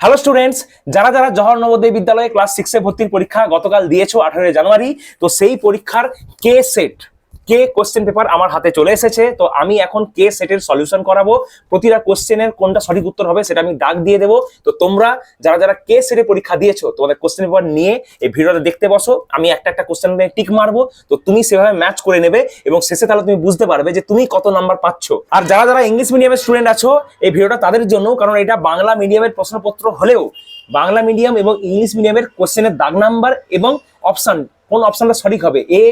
Hello students যারা যারা জহর নবোদয় বিদ্যালয়ে ক্লাস সিক্সে ভর্তির পরীক্ষা গতকাল দিয়েছ আঠারোই জানুয়ারি, তো সেই পরীক্ষার কে সেট কে কোশ্চেন পেপার আমার হাতে চলে এসেছে? তো আমি এখন কে সেটের সলিউশন করাবো? প্রতিটা কোশ্চেনের কোনটা সঠিক উত্তর হবে সেটা আমি ডাক দিয়ে দেবো। তো তোমরা যারা যারা কে সেটে পরীক্ষা দিয়েছ, তোমাদের কোশ্চেন পেপার নিয়ে এই ভিডিওটা দেখতে বসো। আমি একটা একটা কোশ্চেন টিক মারবো। তো তুমি সেভাবে ম্যাচ করে নেবে এবং শেষে তাহলে তুমি বুঝতে পারবে যে তুমি কত নাম্বার পাচ্ছ। আর যারা যারা ইংলিশ মিডিয়ামের স্টুডেন্ট আছো, এই ভিডিওটা তাদের জন্য, কারণ এটা বাংলা মিডিয়ামের প্রশ্নপত্র হলেও বাংলা মিডিয়াম এবং ইংলিশ মিডিয়ামের কোশ্চেনের দাগ নাম্বার এবং অপশন কোন অপশনটা সঠিক হবে? এ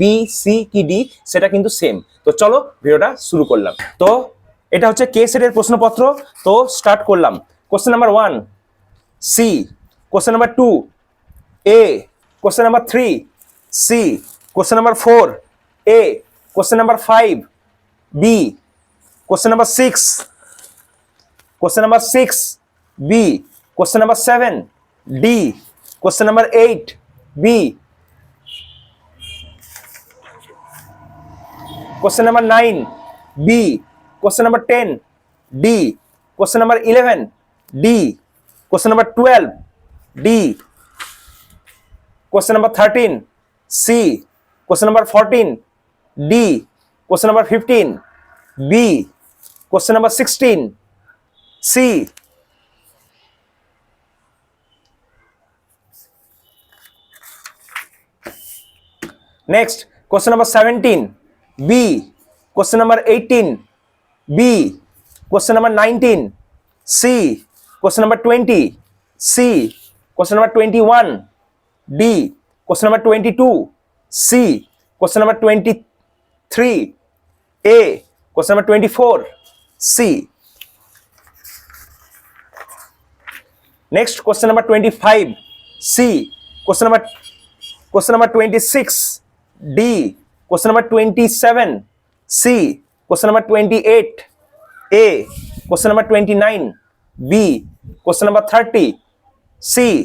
বি সি কি ডি সেটা কিন্তু সেম তো চলো ভিডিওটা শুরু করলাম। তো এটা হচ্ছে কে সেটের প্রশ্নপত্র। তো স্টার্ট করলাম। Question number one C question number two A question number three C question number four A question number five B question number six Question number 6, B. Question number 7, D. Question number 8, B. Question number 9, B. Question number 10, D. Question number 11, D. Question number 12, D. Question number 13, C. Question number 14, D. Question number 15, B. Question number 16, C. Next, question number 17. B. Question number 18. B. Question number 19. C. Question number 20. C. Question number 21. D. Question number 22. C. Question number 23. A. Question number 24. C. Next, question number 25. C. Question number question number 26. D question number twenty seven C question number twenty eight A question number twenty nine B question number thirty C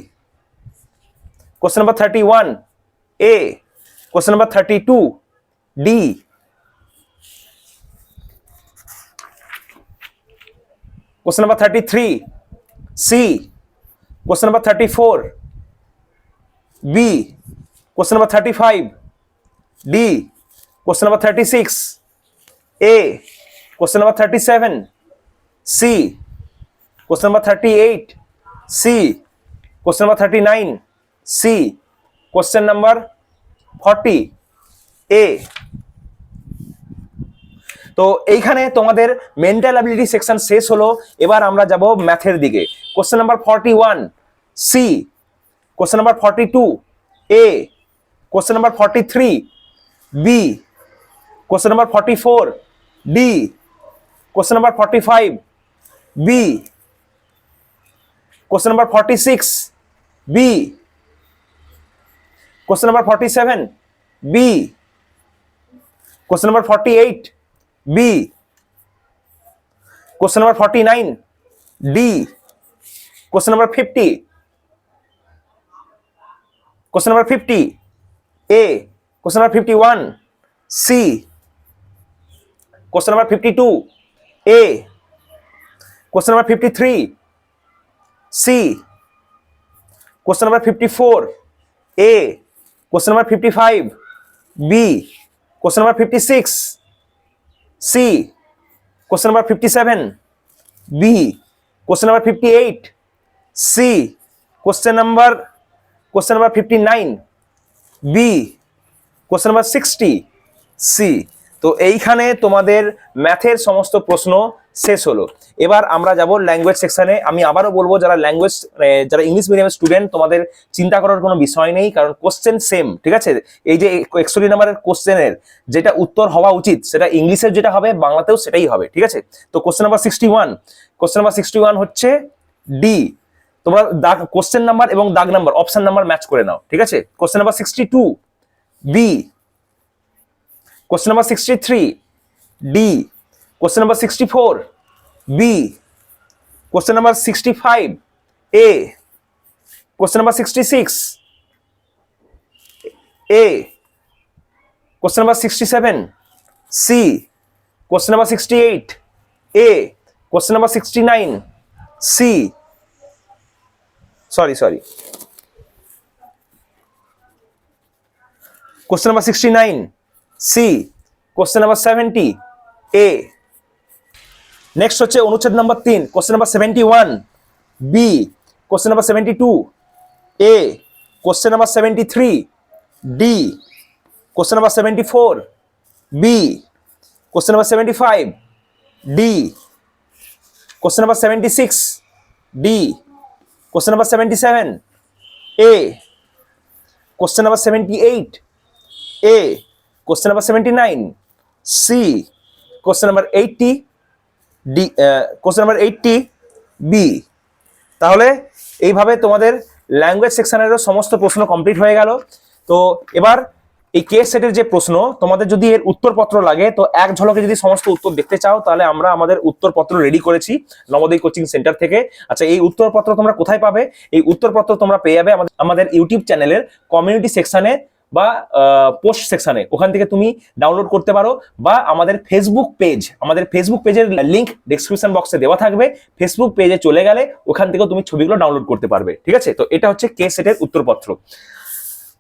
question number thirty one A question number thirty two D question number thirty three C question number thirty four B question number thirty five B. Question number 35. D. Question number 36. A. Question number 37. C. Question number 38. C. Question number 39. C. Question number 40. A. তো এইখানে তোমাদের mental ability section শেষ হলো এবার আমরা যাব ম্যাথের দিকে question number forty one C question number forty two A question number forty three B question number forty four D question number forty five B question number forty six B question number forty seven B question number forty eight B. Question number 49. D. Question number 50. Question number 50. A. Question number 51. C. Question number 52. A. Question number 53. C. Question number 54. A. Question number 55. B. Question number 56. C. Question number 57. B. Question number 58. C. Question number question number 59. B. Question number 60. C. তো এইখানে তোমাদের ম্যাথের সমস্ত প্রশ্ন শেষ হলো। এবার আমরা যাব ল্যাঙ্গুয়েজ সেকশনে আমি আবারও বলব, যারা ল্যাঙ্গুয়েজ যারা ইংলিশ মিডিয়ামের স্টুডেন্ট তোমাদের চিন্তা করার কোনো বিষয় নেই, কারণ কোশ্চেন সেম ঠিক আছে? এই যে একশোটি নাম্বারের কোশ্চেনের যেটা উত্তর হওয়া উচিত, সেটা ইংলিশের যেটা হবে, বাংলাতেও সেটাই হবে, ঠিক আছে? তো question number sixty one question number sixty one হচ্ছে ডি তোমরা দাগ কোশ্চেন নাম্বার এবং দাগ নাম্বার অপশন নাম্বার ম্যাচ করে নাও, ঠিক আছে? Question number sixty two B Question number 63. D. Question number 64. B. Question number 65. A. Question number 66. A. Question number 67. C. Question number 68. A. Question number 69. C. Sorry sorry question number sixty nine C question number seventy A next হচ্ছে অনুচ্ছেদ number তিন question number seventy one B question number seventy two A question number seventy three D question number seventy four B question number seventy five D question number seventy six D question number seventy seven A question number seventy eight A question number seventy nine C question number eighty D question number eighty B তাহলে এইভাবে তোমাদের language সেকশনেরও সমস্ত প্রশ্ন complete হয়ে গেল। তো এবার এই কে সেটের যে প্রশ্ন, তোমাদের যদি এর উত্তরপত্র লাগে, তো এক ঝলকে যদি সমস্ত উত্তর দেখতে চাও, তাহলে আমরা আমাদের উত্তরপত্র রেডি করেছি নবোদয় কোচিং সেন্টার থেকে। আচ্ছা এই উত্তরপত্র তোমরা কোথায় পাবে? এই উত্তরপত্র তোমরা পেয়ে যাবে আমাদের ইউটিউব চ্যানেলের কমিউনিটি সেকশনে বা পোস্ট সেকশনে ওখান থেকে তুমি ডাউনলোড করতে পারো বা আমাদের ফেসবুক পেজ আমাদের ফেসবুক পেজের লিঙ্ক ডিসক্রিপশন বক্সে দেওয়া থাকবে। ফেসবুক পেজে চলে গেলে ওখান থেকেও তুমি ছবিগুলো ডাউনলোড করতে পারবে। ঠিক আছে? তো এটা হচ্ছে কে সেটের উত্তরপত্র।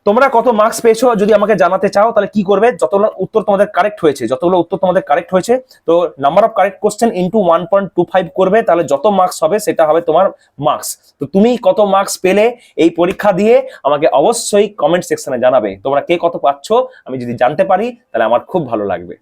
তোমরা কত মার্কস পেয়েছ যদি আমাকে জানাতে চাও, তাহলে কি করবে? যতগুলো উত্তর তোমাদের কারেক্ট হয়েছে, যতগুলো উত্তর তোমাদের কারেক্ট হয়েছে, তো number of correct question into one point two five করবে, তাহলে যত মার্কস হবে সেটা হবে তোমার মার্কস তো তুমি কত মার্কস পেলে এই পরীক্ষা দিয়ে আমাকে অবশ্যই কমেন্ট সেকশনে জানাবে। তোমরা কে কত পাচ্ছ আমি যদি জানতে পারি, তাহলে আমার খুব ভালো লাগবে।